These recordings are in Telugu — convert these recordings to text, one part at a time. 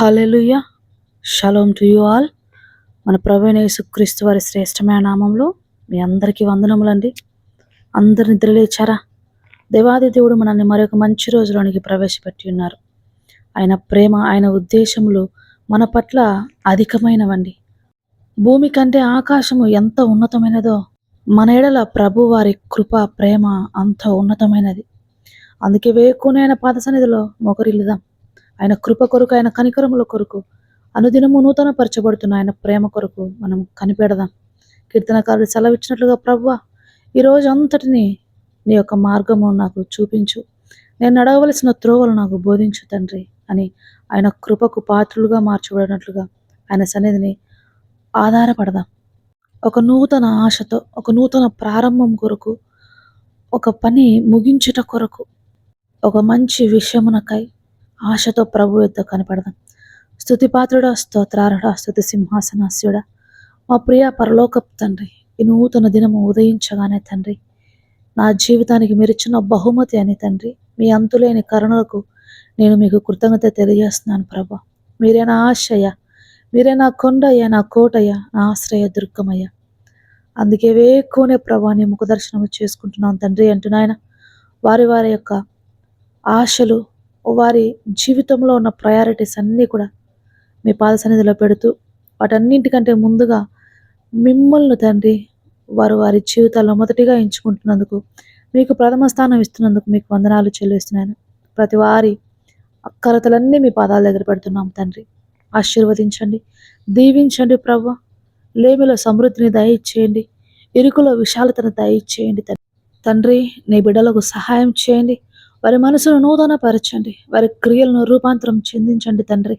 Hallelujah shalom to you all మన ప్రవీణ యేసుక్రీస్తు వారి శ్రేష్టమైన నామంలో మీ అందరికీ వందనములండి. అందరు నిద్రలేచారా? దేవాది దేవుడు మనల్ని మరొక మంచి రోజులోనికి ప్రవేశపెట్టి ఉన్నారు. ఆయన ప్రేమ ఆయన ఉద్దేశములు మన పట్ల అధికమైనవండి. భూమి కంటే ఆకాశము ఎంత ఉన్నతమైనదో మన ఎడల ప్రభు వారి కృప ప్రేమ అంత ఉన్నతమైనది. అందుకే వేకునే పాదసన్నిధిలో పాద మొకరిల్లుదాం. ఆయన కృప కొరకు ఆయన కనికరముల కొరకు అనుదినము నూతన పరచబడుతున్న ఆయన ప్రేమ కొరకు మనం కనిపెడదాం. కీర్తనకారుడు సెలవిచ్చినట్లుగా ప్రవ్వ ఈ రోజు అంతటిని నీ యొక్క మార్గము నాకు చూపించు. నేను నడవలసిన త్రోవలు నాకు బోధించు తండ్రి అని ఆయన కృపకు పాత్రులుగా మార్చబడినట్లుగా ఆయన సన్నిధిని ఆధారపడదాం. ఒక నూతన ఆశతో ఒక నూతన ప్రారంభం కొరకు ఒక పని ముగించుట కొరకు ఒక మంచి విషయమునకై ఆశతో ప్రభు యొక్క కనపడదాం. స్థుతిపాత్రుడా స్తోత్రారుడా స్థుతి సింహాసనాస్యుడా మా ప్రియ పరలోకపు తండ్రి ఈ నూతన దినము ఉదయించగానే తండ్రి నా జీవితానికి మీరిచ్చిన బహుమతి అని తండ్రి మీ అంతులేని కరుణలకు నేను మీకు కృతజ్ఞత తెలియజేస్తున్నాను ప్రభా. మీరే నా ఆశయ మీరే నా కొండయ్య నా కోటయ్య నా ఆశ్రయ దుర్గమయ్య. అందుకే వేకోనే ప్రభా నీ ముఖ దర్శనం చేసుకుంటున్నాను తండ్రి అంటున్నాయన. వారి వారి యొక్క ఆశలు వారి జీవితంలో ఉన్న ప్రయారిటీస్ అన్నీ కూడా మీ పాద సన్నిధిలో పెడుతూ వాటన్నింటికంటే ముందుగా మిమ్మల్ని తండ్రి వారు వారి జీవితాల్లో మొదటిగా ఎంచుకుంటున్నందుకు మీకు ప్రథమ స్థానం ఇస్తున్నందుకు మీకు వందనాలు చెల్లిస్తున్నాను. ప్రతి వారి అక్కరతలన్నీ మీ పాదాల దగ్గర పెడుతున్నాం తండ్రి. ఆశీర్వదించండి దీవించండి ప్రవ్వ. లేమిలో సమృద్ధిని దయచేయండి ఇరుకులో విశాలతను దయచేయండి తండ్రి నీ బిడ్డలకు సహాయం చేయండి. వారి మనసును నూతన పరచండి వారి క్రియలను రూపాంతరం చెందించండి తండ్రి.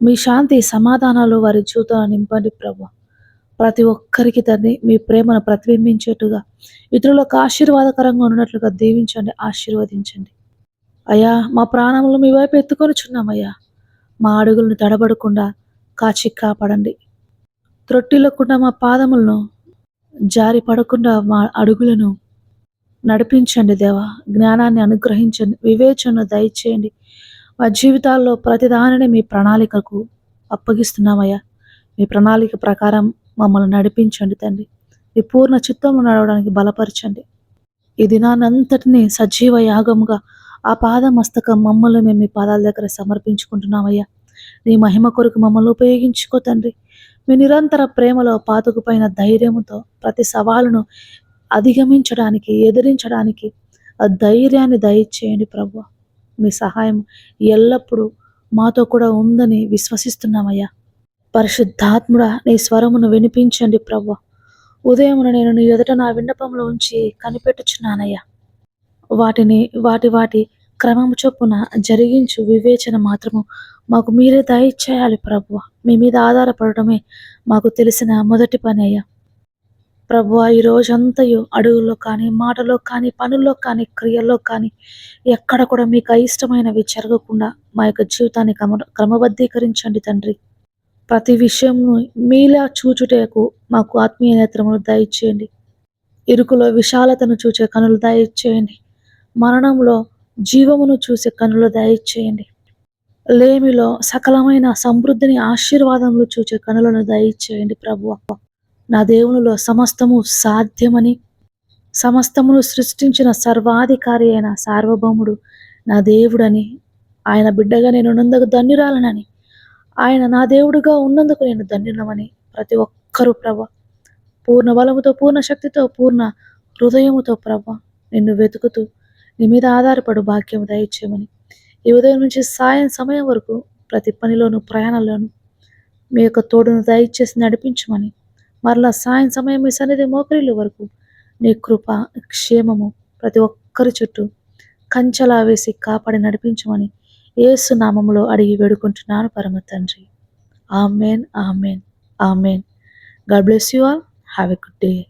మీ శాంతి సమాధానాలు వారి జీవితంలో నింపండి ప్రభు. ప్రతి ఒక్కరికి తండ్రి మీ ప్రేమను ప్రతిబింబించేట్టుగా ఇతరులకు ఆశీర్వాదకరంగా ఉన్నట్లుగా దీవించండి ఆశీర్వదించండి. అయ్యా మా ప్రాణములు మీ వైపు ఎత్తుకొని చున్నామయ్యా మా అడుగులను తడబడకుండా కాచి కాపాడండి. త్రొట్టిల్లకుండా మా పాదములను జారి పడకుండా మా అడుగులను నడిపించండి దేవా జ్ఞానాన్ని అనుగ్రహించండి వివేచన దయచేయండి. మా జీవితాల్లో ప్రతిదానిని మీ ప్రణాళికకు అప్పగిస్తున్నామయ్యా. మీ ప్రణాళిక ప్రకారం మమ్మల్ని నడిపించండి తండ్రి. మీ పూర్ణ చిత్తంలో నడవడానికి బలపరచండి. ఈ దినానంతటినీ సజీవ యాగముగా ఆ పాద మస్తకం మమ్మల్ని మేము మీ పాదాల దగ్గర సమర్పించుకుంటున్నామయ్యా. నీ మహిమ కొరకు మమ్మల్ని ఉపయోగించుకో తండ్రి. మీ నిరంతర ప్రేమలో పాతుకుపోయిన ధైర్యముతో ప్రతి సవాలును అధిగమించడానికి ఎదిరించడానికి ఆ ధైర్యాన్ని దయచేయండి ప్రభు. మీ సహాయం ఎల్లప్పుడూ మాతో కూడా ఉందని విశ్వసిస్తున్నామయ్యా. పరిశుద్ధాత్ముడా నీ స్వరమును వినిపించండి ప్రభు. ఉదయమున నేను నీ ఎదుట నా విన్నపంలో ఉంచి కనిపెట్టుచున్నానయ్యా. వాటిని వాటి వాటి క్రమము చొప్పున జరిగించు వివేచన మాత్రము మాకు మీరే దయచేయాలి ప్రభు. మీ మీద ఆధారపడటమే మాకు తెలిసిన మొదటి పని అయ్యా. ప్రభు ఈ రోజంతయు అడుగులో కానీ మాటలో కానీ పనుల్లో కానీ క్రియల్లో కానీ ఎక్కడ కూడా మీకు అయిష్టమైనవి జరగకుండా మా యొక్క జీవితాన్ని క్రమ క్రమబద్ధీకరించండి తండ్రి. ప్రతి విషయంను మీలా చూచుటకు మాకు ఆత్మీయ నేత్రములు దయచేయండి. ఇరుకులో విశాలతను చూచే కనులు దయచేయండి. మరణంలో జీవమును చూసే కనులు దయచేయండి. లేమిలో సకలమైన సమృద్ధిని ఆశీర్వాదములు చూచే కనులను దయచేయండి ప్రభు. నా దేవునిలో సమస్తము సాధ్యమని సమస్తమును సృష్టించిన సర్వాధికారి అయిన సార్వభౌముడు నా దేవుడని ఆయన బిడ్డగా నేను ఉన్నందుకు ధన్యురాలనని ఆయన నా దేవుడుగా ఉన్నందుకు నేను ధన్యులమని ప్రతి ఒక్కరూ ప్రభ పూర్ణ బలముతో పూర్ణ శక్తితో పూర్ణ హృదయముతో ప్రభ నిన్ను వెతుకుతూ నీ మీద ఆధారపడు భాగ్యం దయచేయమని. ఈ ఉదయం నుంచి సాయం సమయం వరకు ప్రతి పనిలోను ప్రయాణంలోను మీ యొక్క తోడును దయచేసి నడిపించమని మరలా సాయం సమయం మీ సన్నిధి మోకరిల్లు వరకు నీ కృప క్షేమము ప్రతి ఒక్కరి చుట్టూ కంచలా వేసి కాపాడి నడిపించమని ఏసు నామములో అడిగి వేడుకుంటున్నాను పరమ తండ్రి. Amen amen amen. God bless you all. Have a good day.